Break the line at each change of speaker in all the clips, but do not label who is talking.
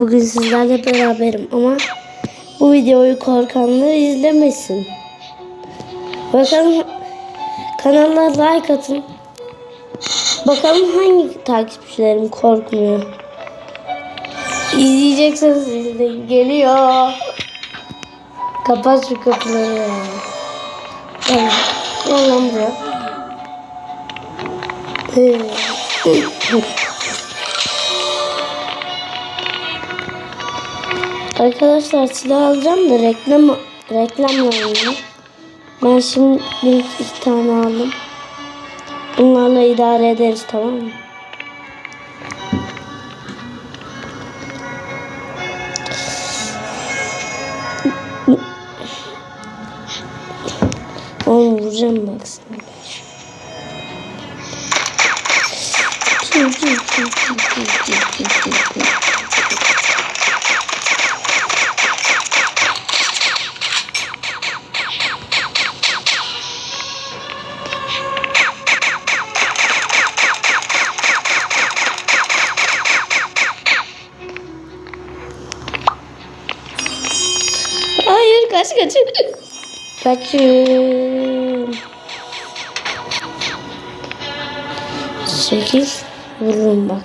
Bugün sizlerle beraberim ama bu videoyu korkanlar izlemesin. Bakalım kanala like atın. Bakalım hangi takipçilerim korkmuyor. İzleyeceksiniz izle geliyor. Kapat şu kapıları ya. Gel, gel Arkadaşlar silah alacağım da reklam reklam yani. Ben şimdi iki tane aldım. Bunlarla idare ederiz tamam mı? Onu vuracağım bak sana. Piu, piu, Kaçın. Sekiz. Vururum bak.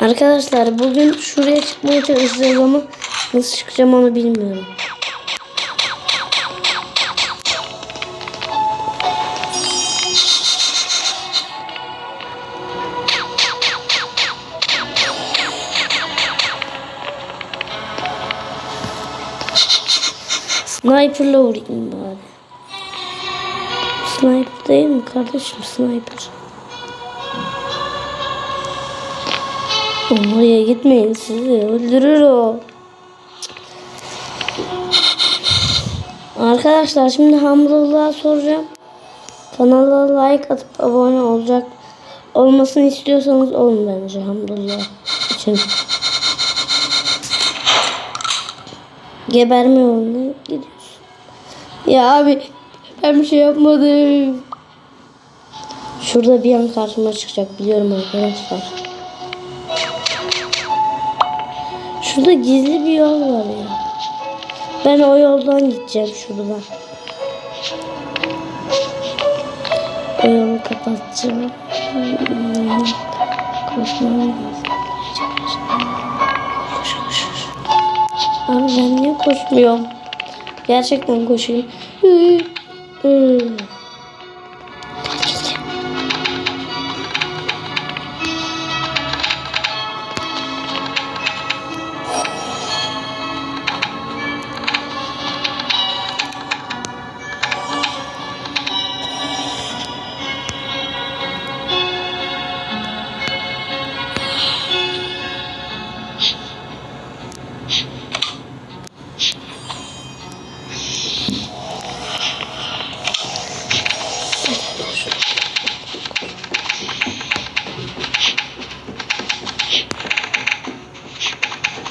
Arkadaşlar bugün şuraya çıkmaya çalışacağız ama nasıl çıkacağım onu bilmiyorum. Sniper'la vurayım bari. Sniper değil mi kardeşim sniper? Oraya gitmeyin sizi öldürür o. Arkadaşlar şimdi Hamdullah'a soracağım. Kanala like atıp abone olacak. Olmasını istiyorsanız olun bence Hamdullah için. Geberme yoluna gidiyorsun. Ya abi ben bir şey yapmadım. Şurada bir an karşıma çıkacak biliyorum arkadaşlar. Şurada gizli bir yol var ya. Ben o yoldan gideceğim şuradan. O yolu kapatacağım. Koşmam lazım. Koşmuyorum? Gerçekten koşayım.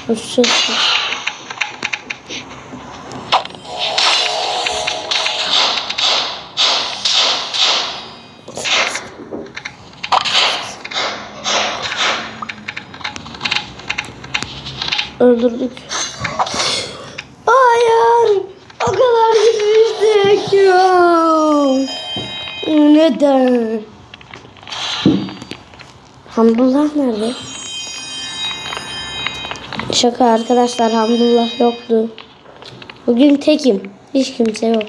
Koşacağız. Öldürdük. Hayır. O kadar gitmiştik ya. Neden? Hamdullah nerede? Şaka arkadaşlar Hamdullah yoktu. Bugün tekim. Hiç kimse yok.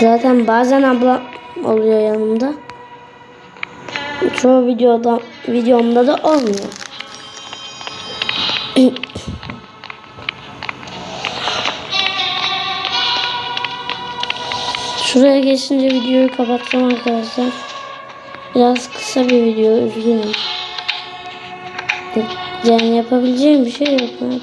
Zaten bazen abla oluyor yanımda. Çoğu videoda videomda da olmuyor. Şuraya geçince videoyu kapatacağım arkadaşlar. Biraz kısa bir video üzgünüm. Yani yapabileceğim bir şey yok. Ne?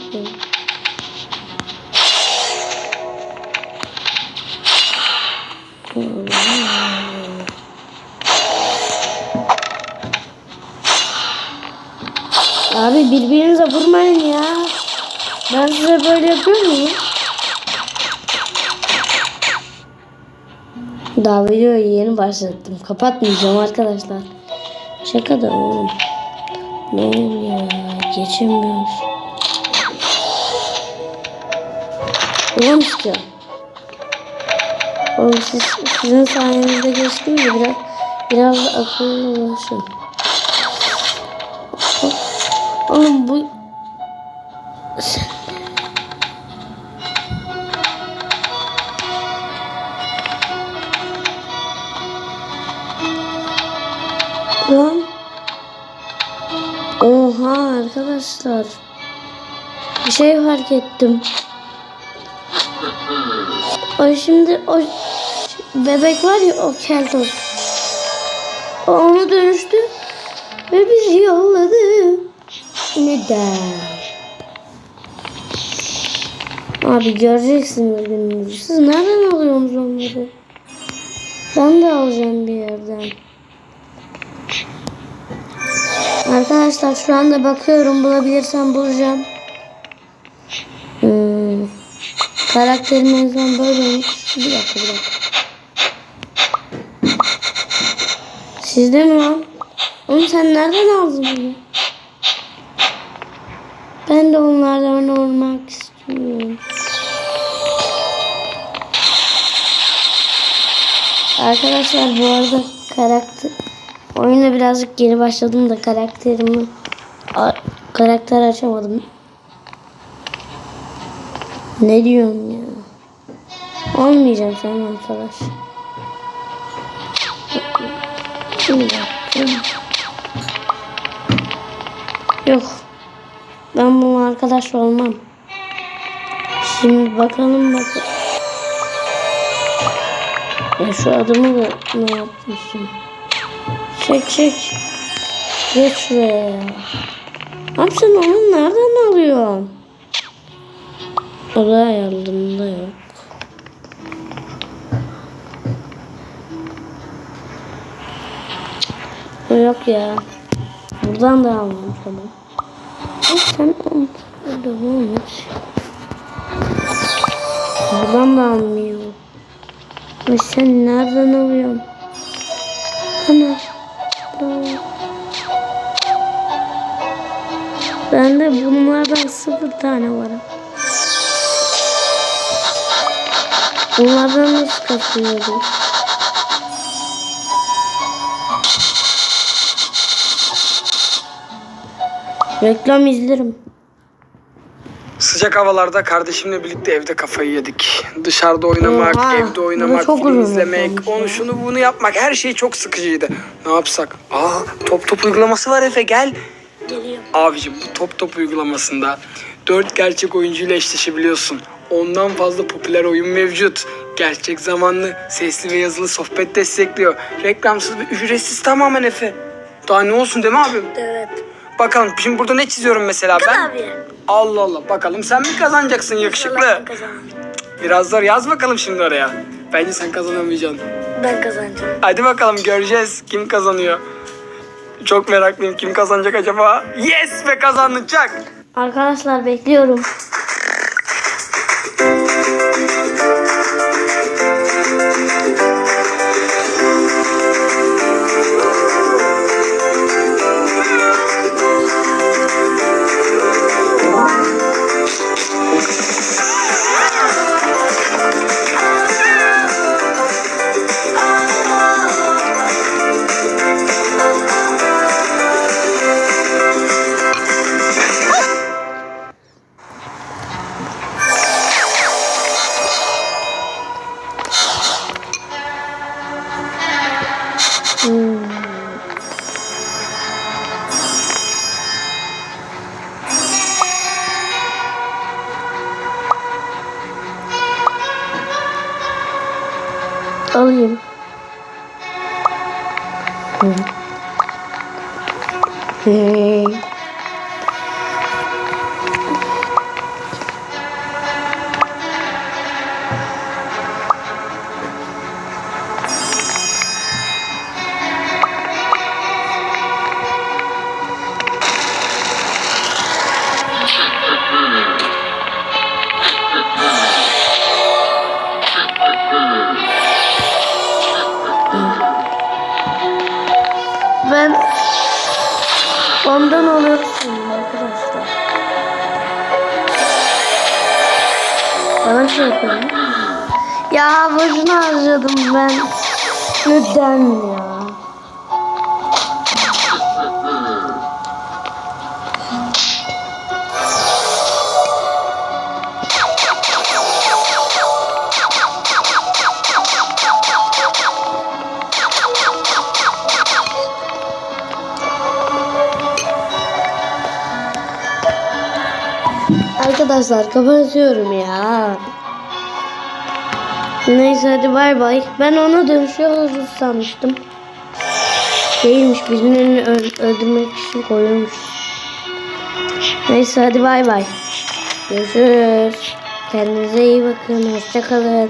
Abi birbirinize vurmayın ya. Ben size böyle yapıyor muyum? Daha videoyu yeni başlattım. Kapatmayacağım arkadaşlar. Şaka da oğlum. Ne ya? Geçemiyoruz. Ulan istiyor. Oğlum siz, sizin sayenizde geçtim de biraz, biraz da akıllı ulaşın. Oğlum bu... Sen... Lan. Arkadaşlar. Bir şey fark ettim. O şimdi o bebek var ya o kelton. O ona dönüştü ve bizi yolladı. Neden? Abi göreceksiniz gününüzü. Siz nereden alıyorsunuz onları? Ben de alacağım bir yerden. Arkadaşlar şu anda bakıyorum bulabilirsem bulacağım. Hmm. Karakterim en son böyleymiş. Bir dakika bir dakika. Sizde mi lan? Oğlum sen nereden aldın bunu? Ben de onlardan olmak istiyorum. Arkadaşlar bu arada karakter oyuna birazcık geri başladım da karakterimi karakter açamadım. Ne diyorsun ya? Olmayacağım sen arkadaş. Bir dakika. Yok. Ben bu arkadaş olmam. Şimdi bakalım bakalım. Ya şu adımı da ne yapmışsın? Çek çek. Geç şuraya ya. Abi sen onu nereden alıyorsun? O da ayarlarında yok. Yok ya. Buradan da almam tamam. Sen devam et. Buradan da almıyor. Ay sen nereden alıyorsun? Ana. Bende bunlardan sıfır tane var. Bunlardan nasıl kasıyoruz? Reklam izlerim.
Sıcak havalarda kardeşimle birlikte evde kafayı yedik. Dışarıda oynamak,
Oha,
evde oynamak,
çok
film izlemek, onu şunu bunu yapmak her şey çok sıkıcıydı. Ne yapsak? Aa top top uygulaması var Efe gel.
Geliyor.
Abicim bu top top uygulamasında dört gerçek oyuncuyla eşleşebiliyorsun. Ondan fazla popüler oyun mevcut. Gerçek zamanlı, sesli ve yazılı sohbet destekliyor. Reklamsız ve ücretsiz tamamen Efe. Daha ne olsun değil mi abim?
Evet.
Bakalım şimdi burada ne çiziyorum mesela ben?
Abi.
Allah Allah bakalım sen mi kazanacaksın yakışıklı? Biraz zor yaz bakalım şimdi oraya. Bence sen kazanamayacaksın.
Ben kazanacağım.
Hadi bakalım göreceğiz kim kazanıyor. Çok meraklıyım kim kazanacak acaba? Yes ve kazandın çak.
Arkadaşlar bekliyorum. Alayım. Ben Ondan olursun arkadaşlar. Bana şey yapalım. Ya boşuna harcadım ben. Neden ya? Arkadaşlar kapatıyorum ya. Neyse hadi bay bay. Ben ona dönüşüyoruz sanmıştım. Değilmiş birinin öl- öldürmek için koyulmuş. Neyse hadi bay bay. Görüşürüz. Kendinize iyi bakın. Hoşçakalın.